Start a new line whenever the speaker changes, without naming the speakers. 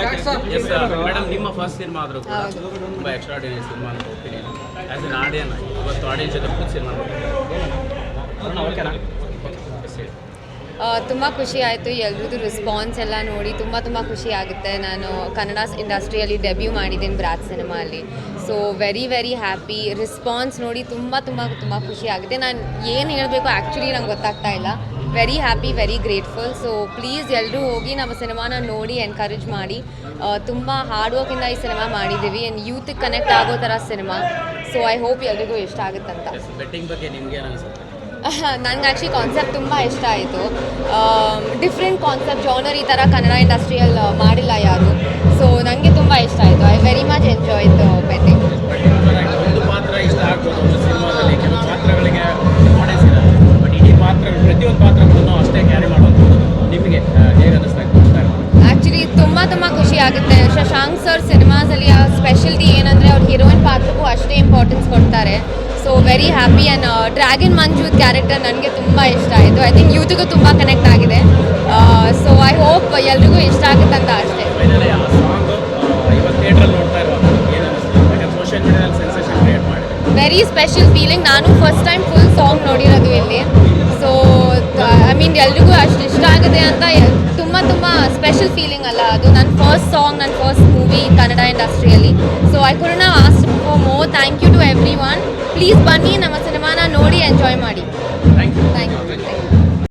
S madam ನಿಮ್ಮ first cinema ಆದರೂ ಕೂಡ. ತುಂಬ ಎಕ್ಸ್ಟ್ರಾಡಿನರಿ ಸಿನಿಮಾ ಅಂತ ಒಪಿನಿಯನ್ ಆ್ಯಸ್ ಎನ್ ಆಡಿಯನ್ ಇವತ್ತು ಆಡಿಯನ್ಸ್ ಜೊತೆ ಫುಲ್ ಸಿನಿಮಾ ಓಕೆನಾ
ತುಂಬ ಖುಷಿ ಆಯಿತು. ಎಲ್ರದ್ದು ರೆಸ್ಪಾನ್ಸ್ ಎಲ್ಲ ನೋಡಿ ತುಂಬ ತುಂಬ ಖುಷಿ ಆಗುತ್ತೆ. ನಾನು ಕನ್ನಡ ಇಂಡಸ್ಟ್ರಿಯಲ್ಲಿ ಡೆಬ್ಯೂ ಮಾಡಿದ್ದೀನಿ Brat ಸಿನಿಮಾಲಿ so very very happy response ನೋಡಿ ತುಂಬ ತುಂಬ ತುಂಬ ಖುಷಿ ಆಗುತ್ತೆ ನಾನು ಏನು ಹೇಳಬೇಕು ಆ್ಯಕ್ಚುಲಿ ನಂಗೆ ಗೊತ್ತಾಗ್ತಾ ಇಲ್ಲ. Very happy very grateful so please ಎಲ್ಲರೂ ಹೋಗಿ ನಮ್ಮ ಸಿನಿಮಾನ ನೋಡಿ ಎನ್ಕರೇಜ್ ಮಾಡಿ. ತುಂಬ ಹಾರ್ಡ್ ವರ್ಕಿಂದ ಈ ಸಿನಿಮಾ ಮಾಡಿದ್ದೀವಿ. ಆ್ಯಂಡ್ ಯೂತ್ಗೆ ಕನೆಕ್ಟ್ ಆಗೋ ಥರ ಸಿನಿಮಾ. ಸೊ ಐ ಹೋಪ್ ಎಲ್ರಿಗೂ ಇಷ್ಟ ಆಗುತ್ತಂತ.
ಬೆಟ್ಟಿಂಗ್ ಬಗ್ಗೆ ನಿಮ್ಗೆ
ನನಗೆ ಆ್ಯಕ್ಚುಲಿ ಕಾನ್ಸೆಪ್ಟ್ ತುಂಬ ಇಷ್ಟ ಆಯಿತು. ಡಿಫ್ರೆಂಟ್ ಕಾನ್ಸೆಪ್ಟ್ ಜಾನರ್ ಈ ಥರ ಕನ್ನಡ ಇಂಡಸ್ಟ್ರಿಯಲ್ಲಿ ಮಾಡಿಲ್ಲ ಯಾರು. ಸೊ ನನಗೆ ತುಂಬ ಇಷ್ಟ ಆಯಿತು. I very much enjoy betting
ಪ್ರತಿಯೊಂದು ಪಾತ್ರಗಳನ್ನು ಅಷ್ಟೇ ಕ್ಯಾರಿ ಮಾಡುವಂಥದ್ದು ನಿಮಗೆ ಹೇಗೆ ಅನ್ನಿಸ್ತಾ ಇತ್ತು
ಆ್ಯಕ್ಚುಲಿ ತುಂಬ ತುಂಬ ಖುಷಿ ಆಗುತ್ತೆ. ಶಶಾಂಕ್ ಸರ್ ಸಿನಿಮಾಸಲ್ಲಿ ಆ ಸ್ಪೆಷಲ್ಟಿ ಏನಂದರೆ ಅವ್ರ ಹೀರೋಯಿನ್ ಪಾತ್ರಕ್ಕೂ ಅಷ್ಟೇ ಇಂಪಾರ್ಟೆನ್ಸ್ ಕೊಡ್ತಾರೆ. So very happy and dragon ಮಂಜೂತ್ character ನನಗೆ ತುಂಬ ಇಷ್ಟ ಆಯಿತು. ಐ ಥಿಂಕ್ ಯೂತ್ಗೂ ತುಂಬ ಕನೆಕ್ಟ್ ಆಗಿದೆ. ಸೊ ಐ ಹೋಪ್ ಎಲ್ರಿಗೂ ಇಷ್ಟ ಆಗುತ್ತೆ ಅಂತ ಅಷ್ಟೇ. ವೆರಿ ಸ್ಪೆಷಲ್ ಫೀಲಿಂಗ್ ನಾನು ಫಸ್ಟ್ ಟೈಮ್ ಫುಲ್ ಸಾಂಗ್ ನೋಡಿರೋದು ಇಲ್ಲಿ. ಸ್ಪೆಷಲ್ ಫೀಲಿಂಗ್ ಅಲ್ಲ. ಅದು ನನ್ನ ಫಸ್ಟ್ ಸಾಂಗ್ ನನ್ನ ಫಸ್ಟ್ ಮೂವಿ ಕನ್ನಡ ಇಂಡಸ್ಟ್ರಿಯಲ್ಲಿ so I could asked for more thank you to everyone please ಬನ್ನಿ ನಮ್ಮ ಸಿನಿಮಾನ ನೋಡಿ ಎಂಜಾಯ್ ಮಾಡಿ. Thank you